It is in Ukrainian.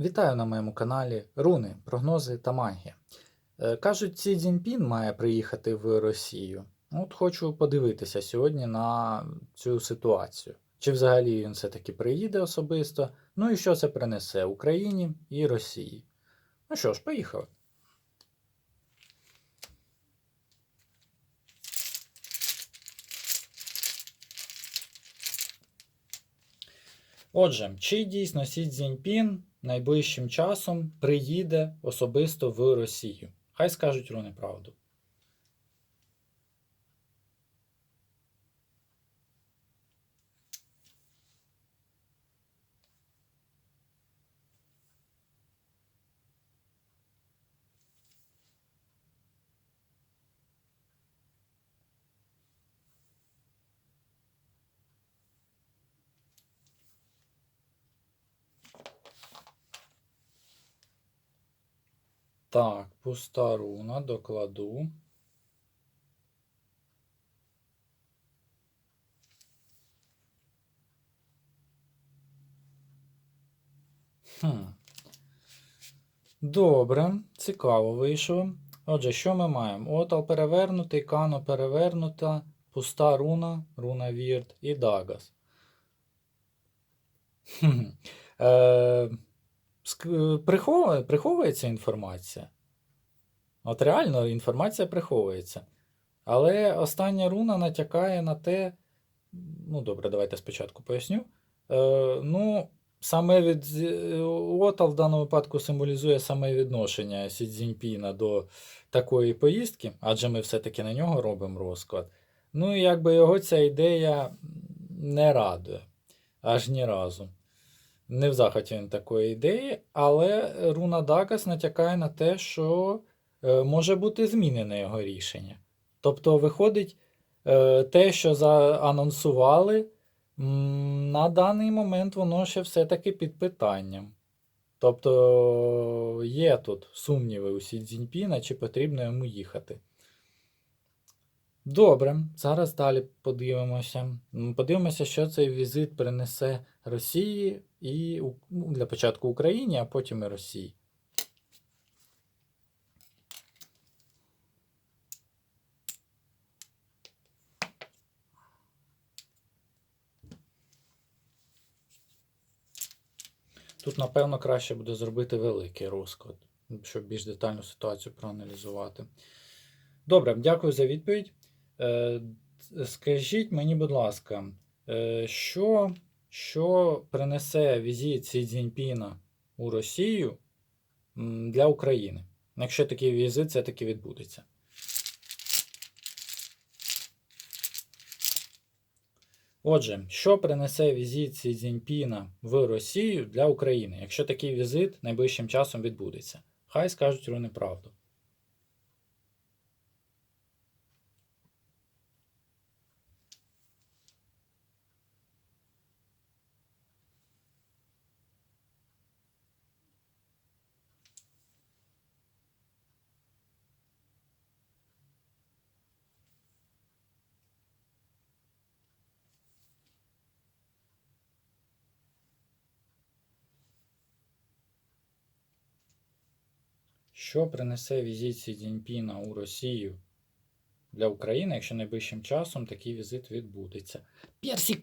Вітаю на моєму каналі Руни, прогнози та магія. Е, Кажуть, Сі Цзіньпін має приїхати в Росію. От хочу подивитися сьогодні на цю ситуацію. Чи взагалі він все-таки приїде особисто? Ну і що це принесе Україні і Росії? Ну що ж, поїхали. Отже, чи дійсно Сі Цзіньпін найближчим часом приїде особисто в Росію? Хай скажуть руни правду. Так, пуста руна, докладу. Хм. Добре, цікаво вийшло. Отже, що ми маємо? Отал перевернутий, кано перевернута, пуста руна, руна Вірт і Дагас. Хм. Е, приховує, приховується інформація. От реально інформація приховується. Але остання руна натякає на те. Ну, добре, давайте спочатку поясню. Е, ну, саме від Отал в даному випадку символізує саме відношення Сі Цзіньпіна до такої поїздки, адже ми все-таки на нього робимо розклад. Ну і якби його ця ідея не радує аж ні разу. Не в захваті він такої ідеї, але руна Дагас натякає на те, що е, може бути змінене його рішення. Тобто, виходить, е, те, що заанонсували, на даний момент воно ще все-таки під питанням. Тобто є тут сумніви у Сі Цзіньпіна, чи потрібно йому їхати. Добре, зараз далі подивимося. Подивимося, що цей візит принесе Росії і ну, для початку Україні, а потім і Росії. Тут, напевно, краще буде зробити великий розклад, щоб більш детальну ситуацію проаналізувати. Добре, дякую за відповідь. Е, Скажіть мені, будь ласка, е, що, що принесе візит Сі Цзіньпіна у Росію для України, якщо такий візит все-таки відбудеться? Отже, що принесе візит Сі Цзіньпіна в Росію для України, якщо такий візит найближчим часом відбудеться? Хай скажуть руни правду. Що принесе візит Сі Цзіньпіна у Росію для України, якщо найближчим часом такий візит відбудеться? Персик,